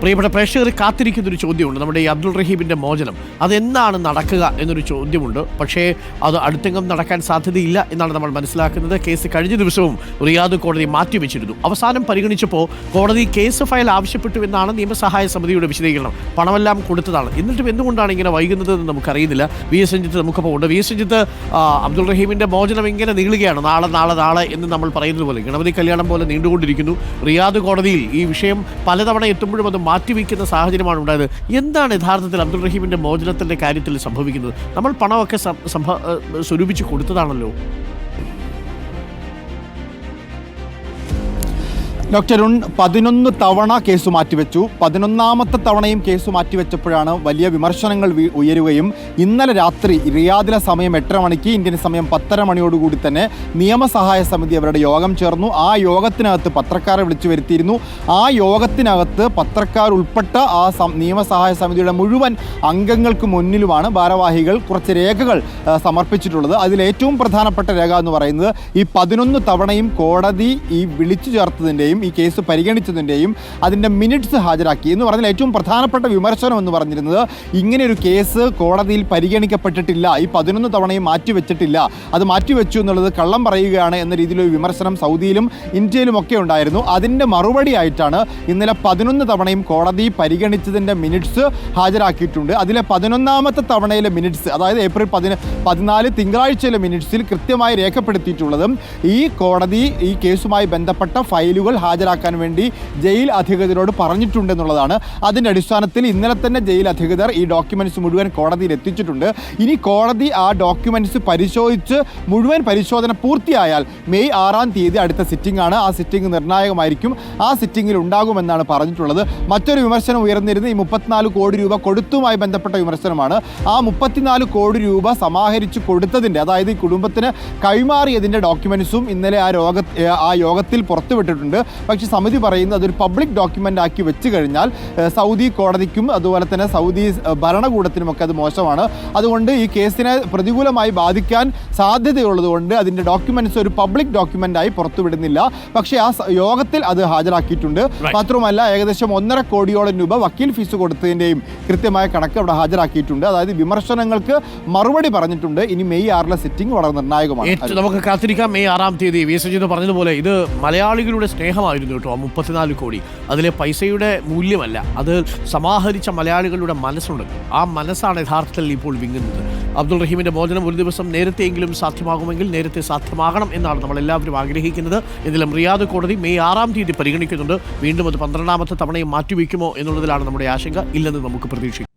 പ്രിയപ്പെട്ട പ്രേക്ഷകർ കാത്തിരിക്കുന്ന ഒരു ചോദ്യമുണ്ട്. നമ്മുടെ ഈ അബ്ദുൾ റഹീമിന്റെ മോചനം അതെന്നാണ് നടക്കുക എന്നൊരു ചോദ്യമുണ്ട്. പക്ഷേ അത് അടുത്തെങ്കിലും നടക്കാൻ സാധ്യതയില്ല എന്നാണ് നമ്മൾ മനസ്സിലാക്കുന്നത്. കേസ് കഴിഞ്ഞ ദിവസവും റിയാദ് കോടതി മാറ്റിവെച്ചിരുന്നു. അവസാനം പരിഗണിച്ചപ്പോൾ കോടതി കേസ് ഫയൽ ആവശ്യപ്പെട്ടു എന്നാണ് നിയമസഹായ സമിതിയുടെ വിശദീകരണം. പണമെല്ലാം കൊടുത്തതാണ്. എന്നിട്ടും എന്തുകൊണ്ടാണ് ഇങ്ങനെ വൈകുന്നത് എന്ന് നമുക്കറിയുന്നില്ല. വി എസ് രഞ്ജിത്ത് നമുക്കപ്പോൾ ഉണ്ട്. വി എസ് രഞ്ജിത്ത് അബ്ദുൾ റഹീമിന്റെ മോചനം ഇങ്ങനെ നീളുകയാണ്? നാളെ നാളെ നാളെ എന്ന് നമ്മൾ പറയുന്നത് പോലെ ഗണപതി കല്യാണം പോലെ നീണ്ടുകൊണ്ടിരിക്കുന്നു. റിയാദ് കോടതിയിൽ ഈ വിഷയം പലതവണ എത്തുമ്പോഴും അത് മാറ്റിവെക്കുന്ന സാഹചര്യമാണ് ഉണ്ടായത്. എന്താണ് യഥാർത്ഥത്തിൽ അബ്ദുൾ റഹീമിന്റെ മോചനത്തിന്റെ കാര്യത്തിൽ സംഭവിക്കുന്നത്? നമ്മൾ പണമൊക്കെ സ്വരൂപിച്ച് കൊടുത്തതാണല്ലോ. ഡോക്ടർ അരുൺ പതിനൊന്ന് തവണ കേസ് മാറ്റിവെച്ചു. പതിനൊന്നാമത്തെ തവണയും കേസ് മാറ്റിവെച്ചപ്പോഴാണ് വലിയ വിമർശനങ്ങൾ ഉയരുകയും ഇന്നലെ രാത്രി റിയാദിലെ സമയം എട്ടര മണിക്ക് ഇന്ത്യൻ സമയം പത്തര മണിയോടുകൂടി തന്നെ നിയമസഹായ സമിതി അവരുടെ യോഗം ചേർന്നു. ആ യോഗത്തിനകത്ത് പത്രക്കാരെ വിളിച്ചു വരുത്തിയിരുന്നു. ആ യോഗത്തിനകത്ത് പത്രക്കാർ ഉൾപ്പെട്ട ആ നിയമസഹായ സമിതിയുടെ മുഴുവൻ അംഗങ്ങൾക്ക് മുന്നിലുമാണ് ഭാരവാഹികൾ കുറച്ച് രേഖകൾ സമർപ്പിച്ചിട്ടുള്ളത്. അതിലേറ്റവും പ്രധാനപ്പെട്ട രേഖ എന്ന് പറയുന്നത് ഈ പതിനൊന്ന് തവണയും കോടതി ഈ വിളിച്ചു ചേർത്തതിന്റെയും ഈ കേസ് പരിഗണിച്ചതിന്റെയും അതിന്റെ മിനിറ്റ്സ് ഹാജരാക്കി എന്ന് പറഞ്ഞാൽ ഏറ്റവും പ്രധാനപ്പെട്ട വിമർശനം എന്ന് പറഞ്ഞിരുന്നത് ഇങ്ങനെയൊരു കേസ് കോടതിയിൽ പരിഗണിക്കപ്പെട്ടിട്ടില്ല ഈ പതിനൊന്ന് തവണയും മാറ്റിവെച്ചിട്ടില്ല. അത് മാറ്റിവെച്ചു എന്നുള്ളത് കള്ളം പറയുകയാണ് എന്ന രീതിയിലൊരു വിമർശനം സൗദിയിലും ഇന്ത്യയിലും ഒക്കെ ഉണ്ടായിരുന്നു. അതിന്റെ മറുപടിയായിട്ടാണ് ഇന്നലെ പതിനൊന്ന് തവണയും കോടതി പരിഗണിച്ചതിന്റെ മിനിറ്റ്സ് ഹാജരാക്കിയിട്ടുണ്ട്. അതിലെ പതിനൊന്നാമത്തെ തവണയിലെ മിനിറ്റ്സ് അതായത് ഏപ്രിൽ പതിന പതിനാല് തിങ്കളാഴ്ചയിലെ മിനിറ്റ്സിൽ കൃത്യമായി രേഖപ്പെടുത്തിയിട്ടുള്ളതും ഈ കോടതി ഈ കേസുമായി ബന്ധപ്പെട്ട ഫയലുകൾ ഹാജരാക്കാൻ വേണ്ടി ജയിൽ അധികൃതരോട് പറഞ്ഞിട്ടുണ്ടെന്നുള്ളതാണ്. അതിന്റെ അടിസ്ഥാനത്തിൽ ഇന്നലെ തന്നെ ജയിൽ അധികൃതർ ഈ ഡോക്യുമെന്റ്സ് മുഴുവൻ കോടതിയിൽ എത്തിച്ചിട്ടുണ്ട്. ഇനി കോടതി ആ ഡോക്യുമെന്റ്സ് പരിശോധിച്ച് മുഴുവൻ പരിശോധന പൂർത്തിയായാൽ മെയ് ആറാം തീയതി അടുത്ത സിറ്റിംഗ് ആണ്. ആ സിറ്റിംഗ് നിർണായകമായിരിക്കും. ആ സിറ്റിംഗിൽ ഉണ്ടാകുമെന്നാണ് പറഞ്ഞിട്ടുള്ളത്. മറ്റൊരു വിമർശനം ഉയർന്നിരുന്ന ഈ മുപ്പത്തിനാല് കോടി രൂപ കൊടുത്തുമായി ബന്ധപ്പെട്ട വിമർശനമാണ്. ആ മുപ്പത്തിനാല് കോടി രൂപ സമാഹരിച്ച് കൊടുത്തതിന്റെ അതായത് ഈ കുടുംബത്തിന് കൈമാറിയതിന്റെ ഡോക്യുമെന്റ്സും ഇന്നലെ ആ രോഗ ആ യോഗത്തിൽ പുറത്തുവിട്ടിട്ടുണ്ട്. പക്ഷേ സമിതി പറയുന്നത് അതൊരു പബ്ലിക് ഡോക്യുമെന്റ് ആക്കി വെച്ച് കഴിഞ്ഞാൽ സൗദി കോടതിക്കും അതുപോലെ തന്നെ സൗദി ഭരണകൂടത്തിനുമൊക്കെ അത് മോശമാണ്. അതുകൊണ്ട് ഈ കേസിനെ പ്രതികൂലമായി ബാധിക്കാൻ സാധ്യതയുള്ളതുകൊണ്ട് അതിന്റെ ഡോക്യുമെന്റ്സ് ഒരു പബ്ലിക് ഡോക്യുമെന്റായി പുറത്തുവിടുന്നില്ല. പക്ഷേ ആ യോഗത്തിൽ അത് ഹാജരാക്കിയിട്ടുണ്ട്. മാത്രമല്ല ഏകദേശം ഒന്നര കോടിയോളം രൂപ വക്കീൽ ഫീസ് കൊടുത്തതിന്റെയും കൃത്യമായ കണക്ക് അവിടെ ഹാജരാക്കിയിട്ടുണ്ട്. അതായത് വിമർശനങ്ങൾക്ക് മറുപടി പറഞ്ഞിട്ടുണ്ട്. ഇനി മെയ് ആറിലെ സിറ്റിംഗ് വളരെ നിർണായകമാണ്. നമുക്ക് കാത്തിരിക്കാം. മെയ് ആറാം തീയതി വി എസ് പറഞ്ഞതുപോലെ ഇത് മലയാളികളുടെ സ്നേഹമായിരുന്നു കേട്ടോ മുപ്പത്തിനാല് കോടി. അതിലെ പൈസയുടെ മൂല്യമല്ല അത് സമാഹരിച്ച മലയാളികളുടെ മനസ്സുണ്ട്. ആ മനസ്സാണ് യഥാർത്ഥത്തിൽ ഇപ്പോൾ വിങ്ങുന്നത്. അബ്ദുൾ റഹീമിന്റെ മോചനം ഒരു ദിവസം നേരത്തെയെങ്കിലും സാധ്യമാകുമെങ്കിൽ നേരത്തെ സാധ്യമാകണം എന്നാണ് നമ്മൾ എല്ലാവരും ആഗ്രഹിക്കുന്നത്. ഇതിലും റിയാദ് കോടതി മെയ് ആറാം തീയതി പരിഗണിക്കുന്നുണ്ട്. വീണ്ടും അത് പന്ത്രണ്ടാമത്തെ തവണയും മാറ്റിവെക്കുമോ എന്നുള്ളതിലാണ് നമ്മുടെ ആശങ്ക. ഇല്ലെന്ന് നമുക്ക് പ്രതീക്ഷിക്കാം.